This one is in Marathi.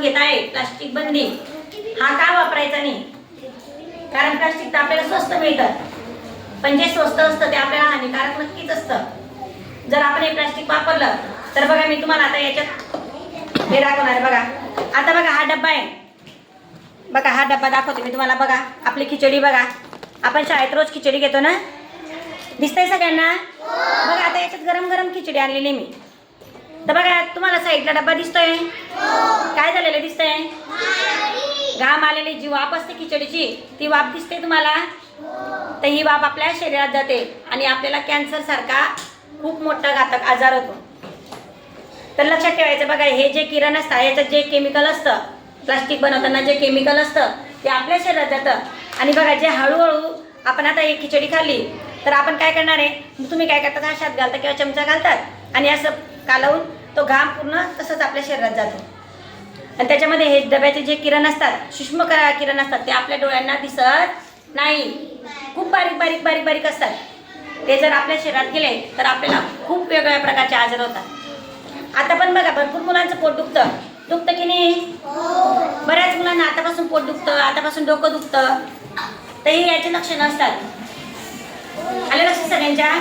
घेत आहे प्लास्टिक बंदी. हा का वापरायचा नाही? कारण प्लास्टिक तर आपल्याला स्वस्त मिळतं पण जे स्वस्त असतं ते आपल्याला हानिकारक नक्कीच असतं. जर आपण हे प्लास्टिक वापरलं तर बघा मी तुम्हाला आता याच्यात हे दाखवणार बघा. आता बघा हा डब्बा आहे. बघा हा डब्बा दाखवते मी तुम्हाला बघा. आपली खिचडी बघा. आपण शाळेत रोज खिचडी घेतो ना? दिसतंय सगळ्यांना? बघा आता याच्यात गरम गरम खिचडी आणलेली मी. तर बघा तुम्हाला साईडला डब्बा दिसतोय. काय झालेलं दिसतंय? घाम आलेली जी वाफ असते खिचडीची ती वाफ दिसते तुम्हाला? तर ही वाफ आपल्या शरीरात जाते आणि आपल्याला कॅन्सर सारखा खूप मोठा घातक आजार होतो. तर लक्षात ठेवायचं बघा हे जे किरण असतं याच्यात जे केमिकल असतं प्लास्टिक बनवताना जे केमिकल असतं ते आपल्या शरीरात जातं. आणि बघा जे हळूहळू आपण आता ही खिचडी खाल्ली तर आपण काय करणार आहे? तुम्ही काय करतात हाशात घालता किंवा चमचा घालतात? आणि असं कालवून तो घाम पूर्ण तसंच आपल्या शरीरात जातो. आणि त्याच्यामध्ये हे डब्याचे जे किरण असतात सूक्ष्म क- किरण असतात ते आपल्या डोळ्यांना दिसत नाही. खूप बारीक बारीक बारीक बारीक असतात. ते जर आपल्या शरीरात गेले तर आपल्याला खूप वेगवेगळ्या प्रकारचे आजार होतात. आता पण बघा भरपूर मुलांचं पोट दुखतं. दुखतं की नाही? बऱ्याच मुलांना आतापासून पोट दुखतं आतापासून डोकं दुखतं. तर हे याचे लक्षणं असतात. आले लक्ष सगळ्यांच्या?